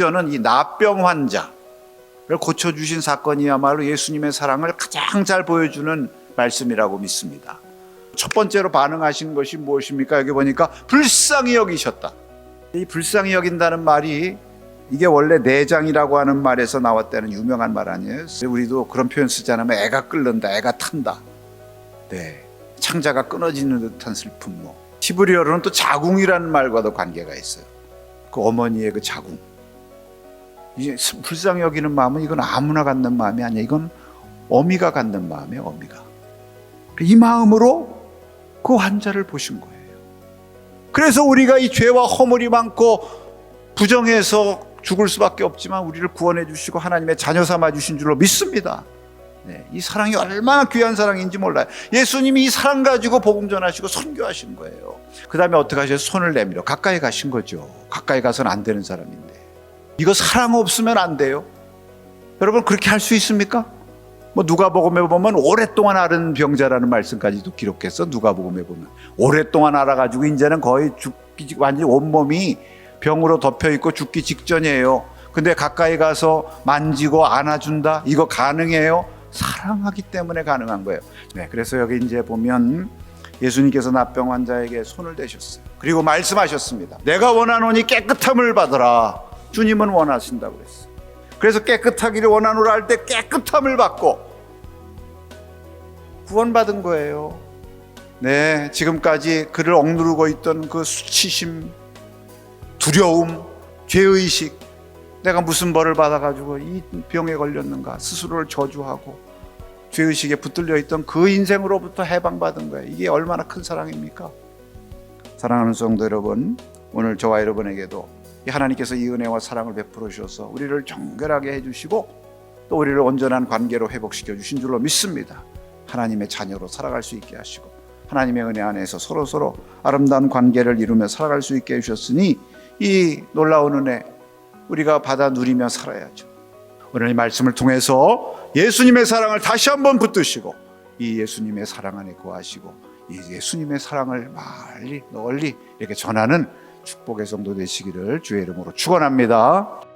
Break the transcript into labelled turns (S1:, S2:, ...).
S1: 저는 이 나병 환자를 고쳐주신 사건이야말로 예수님의 사랑을 가장 잘 보여주는 말씀이라고 믿습니다. 첫 번째로 반응하신 것이 무엇입니까? 여기 보니까 불쌍히 여기셨다. 이 불쌍히 여긴다는 말이 이게 원래 내장이라고 하는 말에서 나왔다는 유명한 말 아니에요? 우리도 그런 표현 쓰지 않으면 애가 끓는다, 애가 탄다. 네, 창자가 끊어지는 듯한 슬픔. 뭐 히브리어로는 또 자궁이라는 말과도 관계가 있어요. 그 어머니의 그 자궁. 이제 불쌍히 여기는 마음은 이건 아무나 갖는 마음이 아니야. 이건 어미가 갖는 마음이에요. 어미가. 이 마음으로 그 환자를 보신 거예요. 그래서 우리가 이 죄와 허물이 많고 부정해서 죽을 수밖에 없지만 우리를 구원해 주시고 하나님의 자녀 삼아 주신 줄로 믿습니다. 네, 이 사랑이 얼마나 귀한 사랑인지 몰라요. 예수님이 이 사랑 가지고 복음 전하시고 선교하신 거예요. 그 다음에 어떻게 하셔서 손을 내밀어 가까이 가신 거죠. 가까이 가서는 안 되는 사람인데 이거 사랑 없으면 안 돼요. 여러분 그렇게 할 수 있습니까? 뭐 누가복음에 보면 오랫동안 앓은 병자라는 말씀까지도 기록했어. 누가복음에 보면 오랫동안 앓아가지고 이제는 거의 죽기 완전 히 온몸이 병으로 덮여 있고 죽기 직전이에요. 근데 가까이 가서 만지고 안아준다. 이거 가능해요? 사랑하기 때문에 가능한 거예요. 네, 그래서 여기 이제 보면 예수님께서 나병 환자에게 손을 대셨어요. 그리고 말씀하셨습니다. 내가 원하노니 깨끗함을 받으라. 주님은 원하신다고 그랬어요. 그래서 깨끗하기를 원하노라 할 때 깨끗함을 받고 구원받은 거예요. 네, 지금까지 그를 억누르고 있던 그 수치심, 두려움, 죄의식, 내가 무슨 벌을 받아가지고 이 병에 걸렸는가 스스로를 저주하고 죄의식에 붙들려 있던 그 인생으로부터 해방받은 거예요. 이게 얼마나 큰 사랑입니까? 사랑하는 성도 여러분, 오늘 저와 여러분에게도 이 하나님께서 이 은혜와 사랑을 베풀어 주셔서 우리를 정결하게 해주시고 또 우리를 온전한 관계로 회복시켜 주신 줄로 믿습니다. 하나님의 자녀로 살아갈 수 있게 하시고 하나님의 은혜 안에서 서로 서로 아름다운 관계를 이루며 살아갈 수 있게 해주셨으니 이 놀라운 은혜 우리가 받아 누리며 살아야죠. 오늘 이 말씀을 통해서 예수님의 사랑을 다시 한번 붙드시고 이 예수님의 사랑 안에 거하시고 이 예수님의 사랑을 멀리 널리 이렇게 전하는 축복의 성도 되시기를 주의 이름으로 축원합니다.